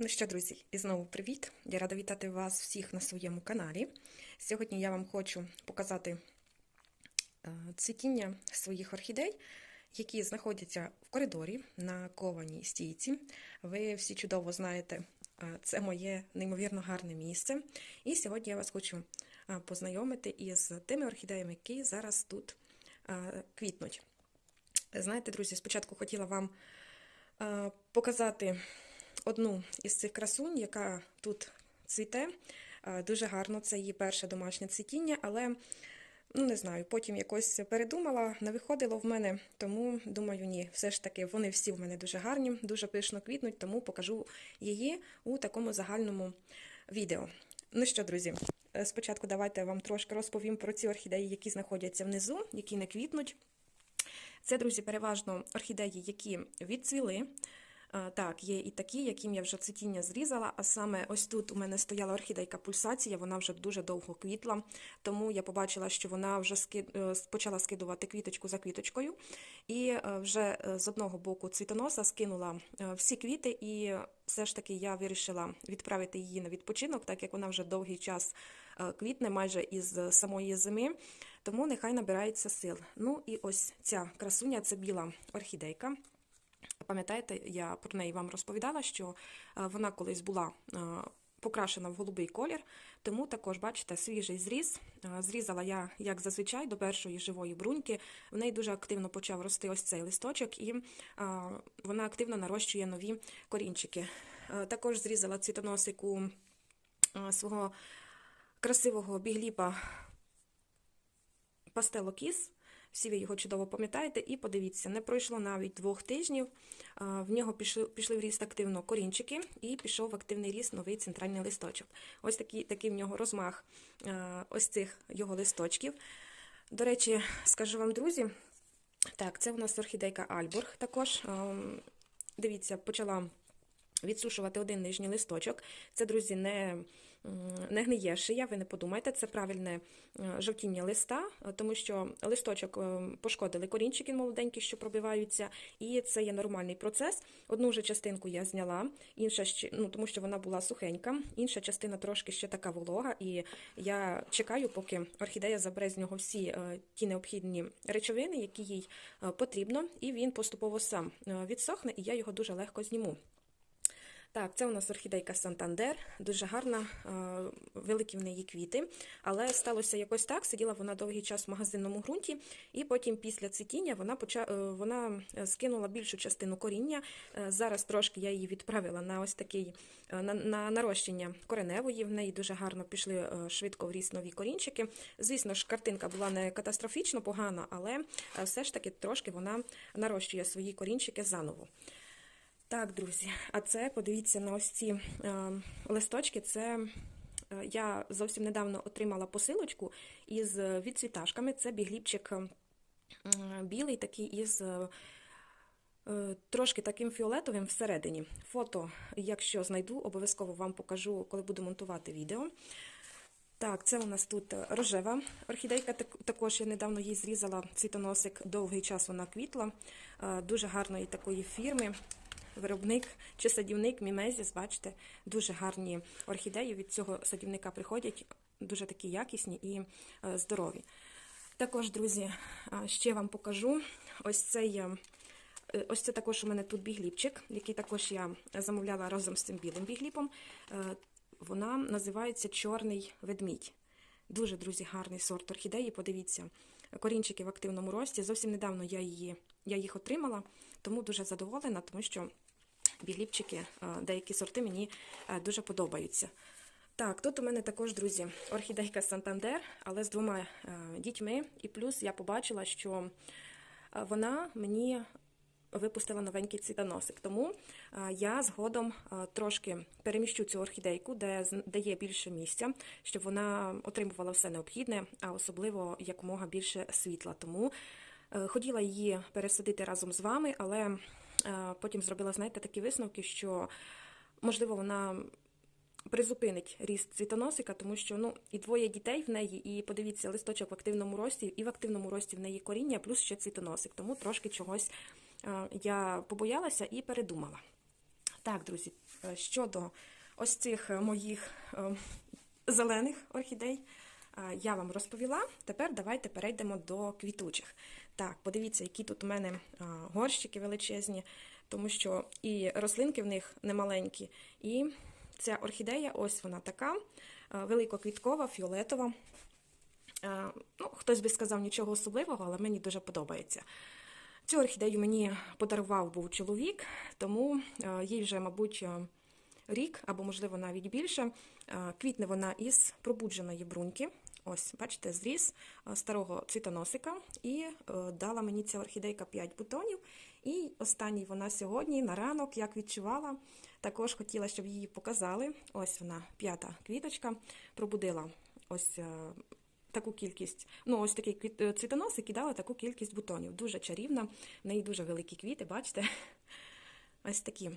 Ну що, друзі, і знову привіт! Я рада вітати вас всіх на своєму каналі. Сьогодні я вам хочу показати е, цвітіння своїх орхідей, які знаходяться в коридорі на кованій стійці. Ви всі чудово знаєте, е, це моє неймовірно гарне місце. І сьогодні я вас хочу е, познайомити із тими орхідеями, які зараз тут квітнуть. Знаєте, друзі, спочатку хотіла вам показати одну із цих красунь, яка тут цвіте. Дуже гарно, це її перше домашнє цвітіння, але ну не знаю, потім якось передумала, не виходило в мене, тому думаю, ні, все ж таки вони всі в мене дуже гарні, дуже пишно квітнуть, тому покажу її у такому загальному відео. Ну що, друзі, е, спочатку давайте вам трошки розповім про ці орхідеї, які знаходяться внизу, які не квітнуть. Це, друзі, переважно орхідеї, які відцвіли. А, Так, є і такі, яким я вже цвітіння зрізала, а саме ось тут у мене стояла орхідейка пульсація, вона вже дуже довго квітла, тому я побачила, що вона вже е, почала скидувати квіточку за квіточкою, і е, вже е, з одного боку цвітоноса скинула е, всі квіти, і все ж таки я вирішила відправити її на відпочинок, так як вона вже довгий час е, квітне, майже із самої зими, тому нехай набирається сил. Ну і ось ця красуня це біла орхідейка. Пам'ятаєте, я про неї вам розповідала, що е, вона колись була е, покрашена в голубий колір, тому також, бачите, свіжий зріз. Е, Зрізала я, як зазвичай, до першої живої бруньки. В неї дуже активно почав рости ось цей листочок, і вона активно нарощує нові корінчики. Також зрізала цвітоносику свого красивого бігліпа пастелокіс. Всі ви його чудово пам'ятаєте, і подивіться, не пройшло навіть двох тижнів. В нього пішли, пішли в ріст активно корінчики, і пішов в активний ріст новий центральний листочок. Ось такий, такий в нього розмах ось цих його листочків. До речі, скажу вам, друзі, так, це у нас орхідейка Альборг. Також дивіться, почала відсушувати один нижній листочок. Це, друзі, не не гниє шия, ви не подумайте, це правильне жовтіння листа, тому що листочок пошкодили корінчики молоденькі, що пробиваються, і це є нормальний процес. Одну вже частинку я зняла, інша ну, тому що вона була сухенька, інша частина трошки ще така волога, і я чекаю, поки орхідея забере з нього всі ті необхідні речовини, які їй потрібно, і він поступово сам відсохне, і я його дуже легко зніму. Так, це у нас орхідейка Сантандер, дуже гарна, великі в неї квіти. Але сталося якось так, сиділа вона довгий час в магазинному ґрунті, і потім після цвітіння вона поча... вона скинула більшу частину коріння. Зараз трошки я її відправила на ось такий на, на нарощення кореневої. В неї дуже гарно пішли швидко в ріст нові корінчики. Звісно ж, картинка була не катастрофічно погана, але все ж таки трошки вона нарощує свої корінчики заново. Так, друзі, а це подивіться на ось ці е, листочки. Це е, я зовсім недавно отримала посилочку із відцвіташками. Це бігліпчик е, білий, такий із е, е, трошки таким фіолетовим всередині. Фото, якщо знайду, обов'язково вам покажу, коли буду монтувати відео. Так, це у нас тут рожева орхідейка. Також я недавно її зрізала цвітоносик, довгий час вона квітла, е, дуже гарної такої фірми виробник чи садівник Мімезіс, бачите, дуже гарні орхідеї від цього садівника приходять, дуже такі якісні і е, здорові. Також, друзі, ще вам покажу ось цей. Е, ось це також у мене тут бігліпчик, який також я замовляла разом з цим білим бігліпом. Е, вона називається Чорний ведмідь. Дуже, друзі, гарний сорт орхідеї. Подивіться, корінчики в активному рості. Зовсім недавно я, її, я їх отримала, тому дуже задоволена, тому що бігліпчики, деякі сорти мені дуже подобаються. Так, тут у мене також, друзі, орхідейка Сантандер, але з двома дітьми. І плюс я побачила, що вона мені випустила новенький цвітоносик. Тому я згодом трошки переміщу цю орхідейку, де, де є більше місця, щоб вона отримувала все необхідне, а особливо якомога більше світла. Тому е, хотіла її пересадити разом з вами, але потім зробила, знаєте, такі висновки, що, можливо, вона призупинить ріст цвітоносика, тому що ну, і двоє дітей в неї, і подивіться, листочок в активному рості, і в активному рості в неї коріння, плюс ще цвітоносик. Тому трошки чогось я побоялася і передумала. Так, друзі, е, щодо ось цих е, моїх е, зелених орхідей, е, я вам розповіла. Тепер давайте перейдемо до квітучих. Так, подивіться, які тут у мене горщики величезні, тому що і рослинки в них немаленькі. І ця орхідея, ось вона така, великоквіткова, фіолетова. Ну, хтось би сказав нічого особливого, але мені дуже подобається. Цю орхідею мені подарував був чоловік, тому їй вже, мабуть, рік або, можливо, навіть більше. Квітне вона із пробудженої бруньки. Ось, бачите, зріз е, старого цвітоносика, і е, дала мені ця орхідейка 5 бутонів. І останній вона сьогодні на ранок, як відчувала, також хотіла, щоб її показали. Ось вона, п'ята квіточка, пробудила ось. е, Таку кількість, ну ось такий цвітоносик і дала таку кількість бутонів. Дуже чарівна, в неї дуже великі квіти, бачите? Ось такі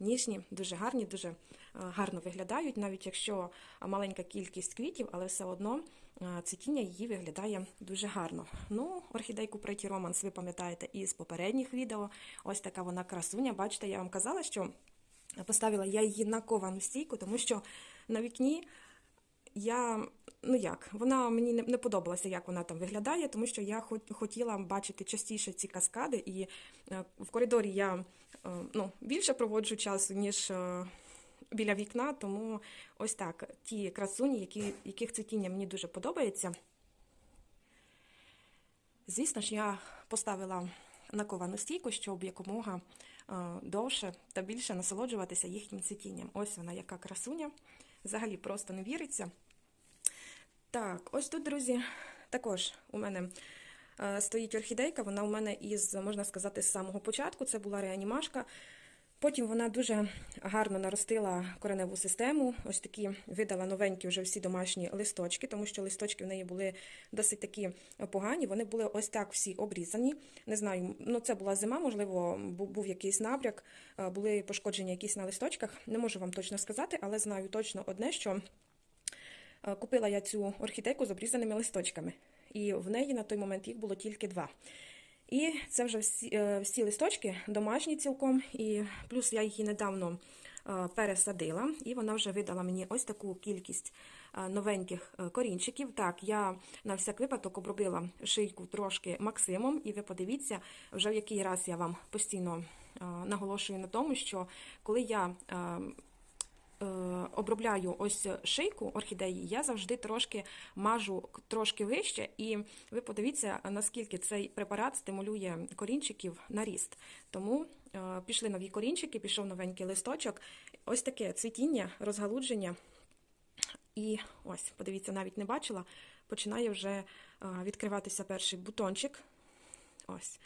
ніжні, дуже гарні, дуже гарно виглядають, навіть якщо маленька кількість квітів, але все одно цвітіння її виглядає дуже гарно. Ну, орхідейку Pretty Romance ви пам'ятаєте із попередніх відео. Ось така вона красуня. Бачите, я вам казала, що поставила я її на ковану стійку, тому що на вікні я, ну як, вона мені не, подобалася, як вона там виглядає, тому що я хот- хотіла бачити частіше ці каскади, і е, в коридорі я е, ну, більше проводжу часу, ніж е, біля вікна, тому ось так, ті красуні, які, яких цвітіння мені дуже подобається. Звісно ж, я поставила на ковану стійку, щоб якомога е, довше та більше насолоджуватися їхнім цвітінням. Ось вона, яка красуня. Взагалі просто не віриться. Так, ось тут, друзі, також у мене е, стоїть орхідейка. Вона у мене із, можна сказати, з самого початку. Це була реанімашка. Потім вона дуже гарно наростила кореневу систему. Ось такі видала новенькі вже всі домашні листочки, тому що листочки в неї були досить такі погані. Вони були ось так всі обрізані. Не знаю, ну це була зима, можливо, був якийсь набряк, були пошкодження якісь на листочках. Не можу вам точно сказати, але знаю точно одне, що Купила я цю орхідейку з обрізаними листочками, і в неї на той момент їх було тільки два. І це вже всі, е, всі листочки домашні цілком, і плюс я її недавно е, пересадила, і вона вже видала мені ось таку кількість е, новеньких корінчиків. Так, я на всяк випадок обробила шийку трошки Максимом, і ви подивіться, вже в який раз я вам постійно наголошую на тому, що коли я обробляю ось шийку орхідеї, я завжди трошки мажу трошки вище, і ви подивіться, наскільки цей препарат стимулює корінчиків на ріст. Тому е, пішли нові корінчики, пішов новенький листочок. Ось таке цвітіння, розгалудження. І ось, подивіться, навіть не бачила, починає вже е, відкриватися перший бутончик. Ось.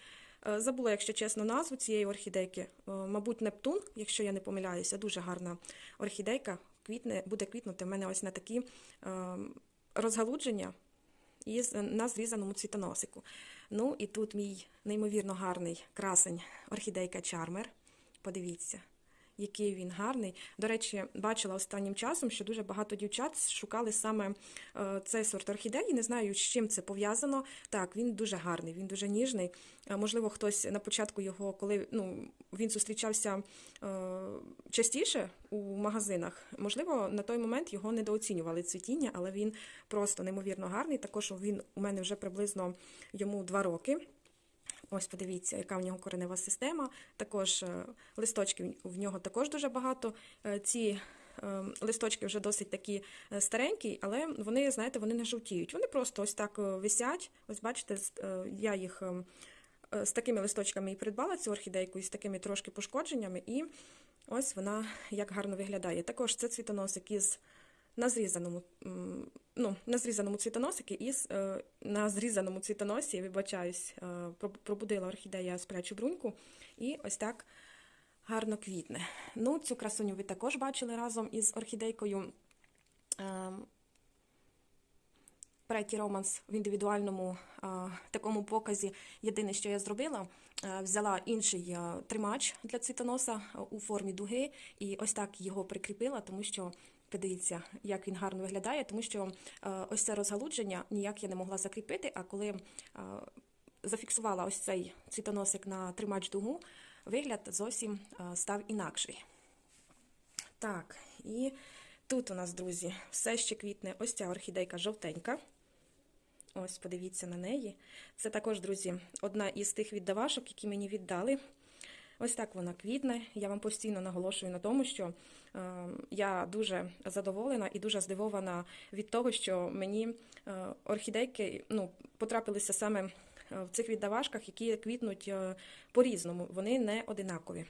Е, Забула, якщо чесно, назву цієї орхідейки. Е, Мабуть, Нептун, якщо я не помиляюся, дуже гарна орхідейка. Квітне, буде квітнути в мене ось на такі е, розгалудження із, на зрізаному цвітоносику. Ну і тут мій неймовірно гарний красень орхідейка Чармер. Подивіться який він гарний. До речі, бачила останнім часом, що дуже багато дівчат шукали саме е, цей сорт орхідеї. Не знаю, з чим це пов'язано. Так, він дуже гарний, він дуже ніжний. Е, Можливо, хтось на початку його, коли ну, він зустрічався е, частіше у магазинах, можливо, на той момент його недооцінювали цвітіння, але він просто неймовірно гарний. Також він у мене вже приблизно йому два роки. Ось подивіться, яка в нього коренева система. Також е, листочків в нього також дуже багато. Е, Ці е, листочки вже досить такі е, старенькі, але вони, знаєте, вони не жовтіють. Вони просто ось так висять. Ось бачите, я їх е, е, з такими листочками і придбала цю орхідейку, і з такими трошки пошкодженнями. І ось вона як гарно виглядає. Також це цвітоносик із на зрізаному, ну, на зрізаному цвітоносики і е, на зрізаному цвітоносі, вибачаюсь, е, пробудила орхідея сплячу бруньку, і ось так гарно квітне. Ну, цю красуню ви також бачили разом із орхідейкою. Е, Pretty Romance в індивідуальному а, такому показі. Єдине, що я зробила, е, взяла інший е, тримач для цвітоноса у формі дуги і ось так його прикріпила, тому що подивіться, як він гарно виглядає, тому що е, ось це розгалудження ніяк я не могла закріпити. А коли е, зафіксувала ось цей цвітоносик на тримач дугу, вигляд зовсім е, став інакший. Так, і тут у нас, друзі, все ще квітне. Ось ця орхідейка жовтенька. Ось, подивіться на неї. Це також, друзі, одна із тих віддавашок, які мені віддали. Ось так вона квітне. Я вам постійно наголошую на тому, що е, я дуже задоволена і дуже здивована від того, що мені е, орхідейки ну, потрапилися саме е, в цих віддавашках, які квітнуть по-різному. Вони не одинакові.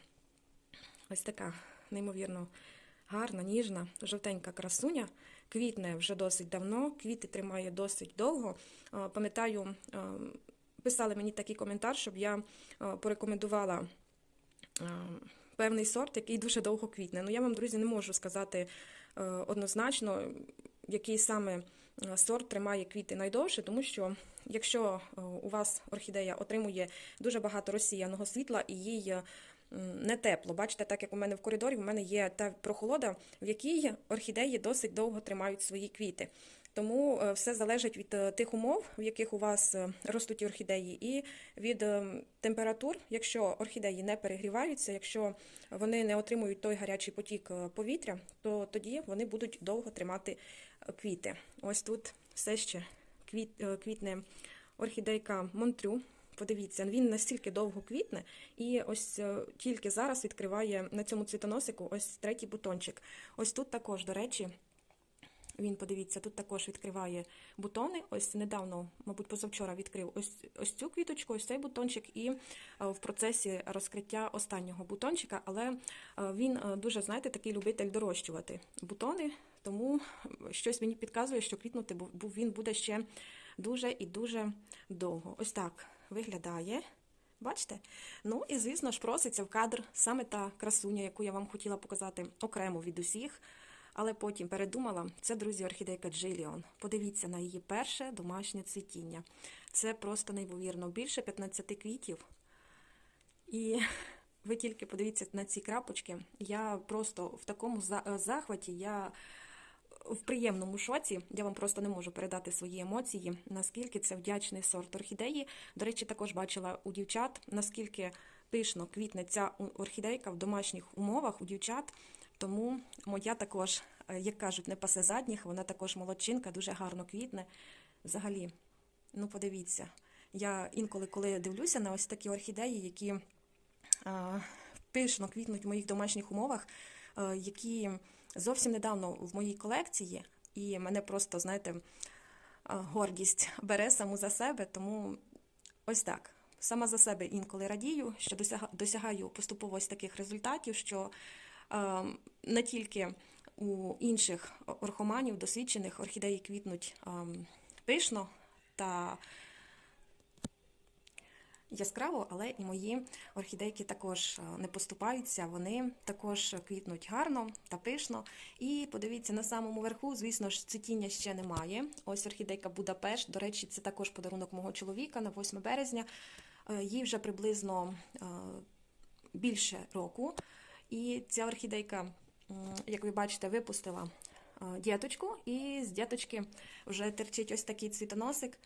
Ось така неймовірно гарна, ніжна, жовтенька красуня. Квітне вже досить давно, квіти тримає досить довго. Пам'ятаю, писали мені такий коментар, щоб я порекомендувала певний сорт, який дуже довго квітне. Ну, я вам, друзі, не можу сказати е, однозначно, який саме е, сорт тримає квіти найдовше, тому що якщо е, у вас орхідея отримує дуже багато розсіяного світла і їй е, не тепло. Бачите, так як у мене в коридорі, у мене є та прохолода, в якій орхідеї досить довго тримають свої квіти. Тому е, все залежить від е, тих умов, в яких у вас е, ростуть орхідеї, і від е, температур, якщо орхідеї не перегріваються, якщо вони не отримують той гарячий потік повітря, то тоді вони будуть довго тримати квіти. Ось тут все ще квіт, квітне орхідейка Монтрю. Подивіться, він настільки довго квітне, і ось е, тільки зараз відкриває на цьому цвітоносику ось третій бутончик. Ось тут також, до речі, він, подивіться, тут також відкриває бутони. Ось недавно, мабуть, позавчора відкрив ось, ось цю квіточку, ось цей бутончик, і е, в процесі розкриття останнього бутончика, але е, він дуже, знаєте, такий любитель дорощувати бутони, тому щось мені підказує, що квітнути він буде ще дуже і дуже довго. Ось так виглядає. Бачите? Ну і звісно ж проситься в кадр саме та красуня, яку я вам хотіла показати окремо від усіх. Але потім передумала, це, друзі, орхідейка Джиліон. Подивіться на її перше домашнє цвітіння. Це просто неймовірно. Більше 15 квітів. І ви тільки подивіться на ці крапочки. Я просто в такому е, захваті, я в приємному шоці. Я вам просто не можу передати свої емоції, наскільки це вдячний сорт орхідеї. До речі, також бачила у дівчат, наскільки пишно квітне ця орхідейка в домашніх умовах у дівчат. Тому моя також, е, як кажуть, не пасе задніх, вона також молодчинка, дуже гарно квітне. Взагалі, ну подивіться. Я інколи, коли дивлюся на ось такі орхідеї, які а, пишно квітнуть в моїх домашніх умовах, е, які зовсім недавно в моїй колекції, і мене просто, знаєте, гордість бере саму за себе, тому ось так. Сама за себе інколи радію, що досягаю поступово ось таких результатів, що не тільки у інших орхоманів, досвідчених орхідеї квітнуть пишно та яскраво, але і мої орхідейки також е, не поступаються. Вони також квітнуть гарно та пишно. І подивіться, на самому верху, звісно ж, цвітіння ще немає. Ось орхідейка Будапешт. До речі, це також подарунок мого чоловіка на 8 березня. Е, Їй вже приблизно е, більше року. І ця орхідейка, як ви бачите, випустила діточку, і з діточки вже терчить ось такий цвітоносик.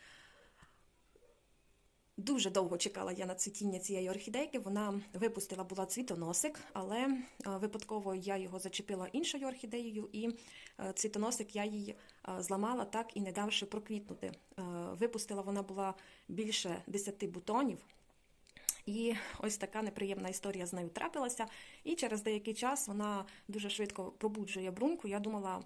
Дуже довго чекала я на цвітіння цієї орхідейки. Вона випустила була цвітоносик, але е, випадково я його зачепила іншою орхідеєю, і е, цвітоносик я їй е, зламала так і не давши проквітнути. Випустила вона була більше 10 бутонів. І ось така неприємна історія з нею трапилася. І через деякий час вона дуже швидко пробуджує бруньку. Я думала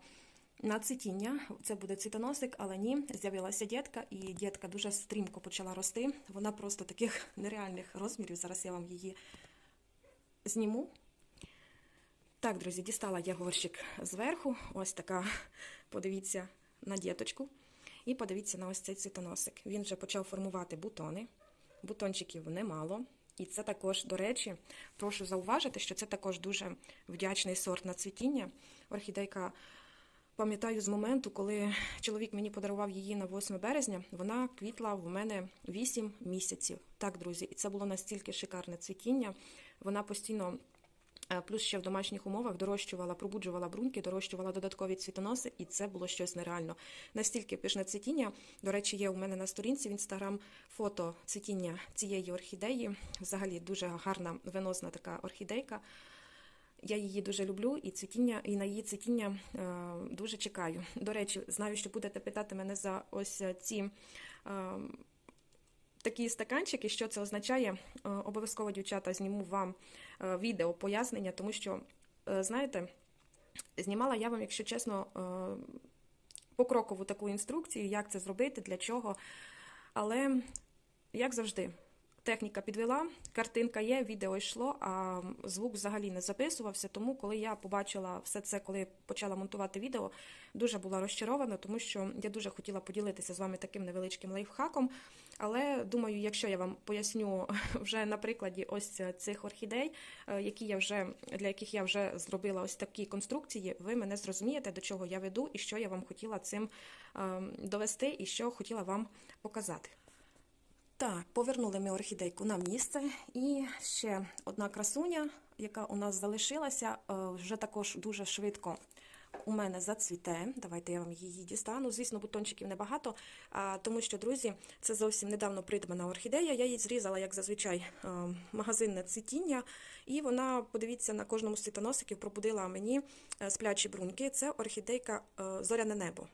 на цвітіння це буде цвітоносик, але ні, з'явилася дітка, і дітка дуже стрімко почала рости. Вона просто таких нереальних розмірів. Зараз я вам її зніму. Так, друзі, дістала я горщик зверху. Ось така, подивіться на діточку. І подивіться на ось цей цвітоносик. Він вже почав формувати бутони. Бутончиків немало. І це також, до речі, прошу зауважити, що це також дуже вдячний сорт на цвітіння. Орхідейка, пам'ятаю з моменту, коли чоловік мені подарував її на 8 березня, вона квітла в мене 8 місяців. Так, друзі, і це було настільки шикарне цвітіння. Вона постійно. Е, Плюс ще в домашніх умовах дорощувала, пробуджувала бруньки, дорощувала додаткові цвітоноси, і це було щось нереально. Настільки пишне цвітіння. До речі, є у мене на сторінці в інстаграм фото цвітіння цієї орхідеї. Взагалі дуже гарна венозна така орхідейка. Я її дуже люблю і цвітіння, і на її цвітіння е, дуже чекаю. До речі, знаю, що будете питати мене за ось ці. Е, Такі стаканчики, що це означає, Е, обов'язково, дівчата, зніму вам відео пояснення, тому що, знаєте, знімала я вам, якщо чесно, покрокову таку інструкцію, як це зробити, для чого. Але, як завжди, техніка підвела, картинка є, відео йшло, а звук взагалі не записувався. Тому, коли я побачила все це, коли почала монтувати відео, дуже була розчарована, тому що я дуже хотіла поділитися з вами таким невеличким лайфхаком. Але думаю, якщо я вам поясню вже на прикладі ось цих орхідей, е, які я вже для яких я вже зробила ось такі конструкції, ви мене зрозумієте, до чого я веду і що я вам хотіла цим е, довести, і що хотіла вам показати. Так, повернули ми орхідейку на місце. І ще одна красуня, яка у нас залишилася, е, вже також дуже швидко у мене зацвіте. Давайте я вам її дістану. Звісно, бутончиків небагато, тому що, друзі, це зовсім недавно придбана орхідея. Я її зрізала, як зазвичай, е, магазинне цвітіння. І вона, подивіться, на кожному з цвітоносиків пробудила мені е, сплячі бруньки. Це орхідейка Зоряне небо.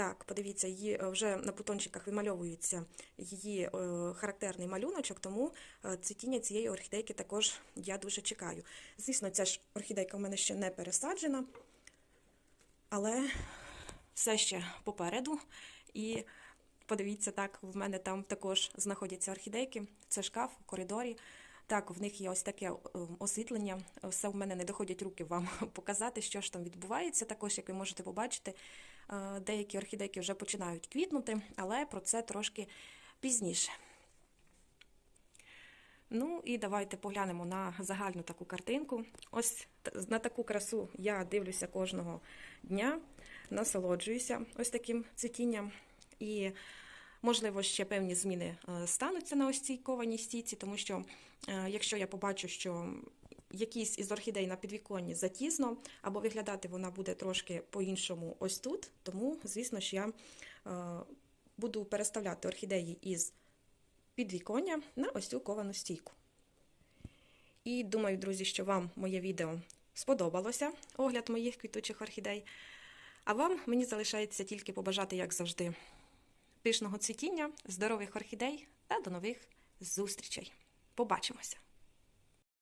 Так, подивіться, її е, вже на бутончиках вимальовується її е, характерний малюночок, тому е, цвітіння цієї орхідейки також я дуже чекаю. Звісно, ця ж орхідейка в мене ще не пересаджена, але все ще попереду. І подивіться, так, в мене там також знаходяться орхідейки. Це шкаф у коридорі. Так, в них є ось таке е, освітлення. Все в мене не доходять руки вам показати, що ж там відбувається. Також, як ви можете побачити, е, деякі орхідейки вже починають квітнути, але про це трошки пізніше. Ну і давайте поглянемо на загальну таку картинку. Ось на таку красу я дивлюся кожного дня, насолоджуюся ось таким цвітінням. І, можливо, ще певні зміни е, стануться на ось цій кованій стійці, тому що е, якщо я побачу, що якісь із орхідей на підвіконні затісно, або виглядати вона буде трошки по-іншому ось тут, тому, звісно ж, я е, буду переставляти орхідеї із підвіконня на ось цю ковану стійку. І думаю, друзі, що вам моє відео сподобалося, огляд моїх квітучих орхідей. А вам мені залишається тільки побажати, як завжди, пишного цвітіння, здорових орхідей та до нових зустрічей. Побачимося!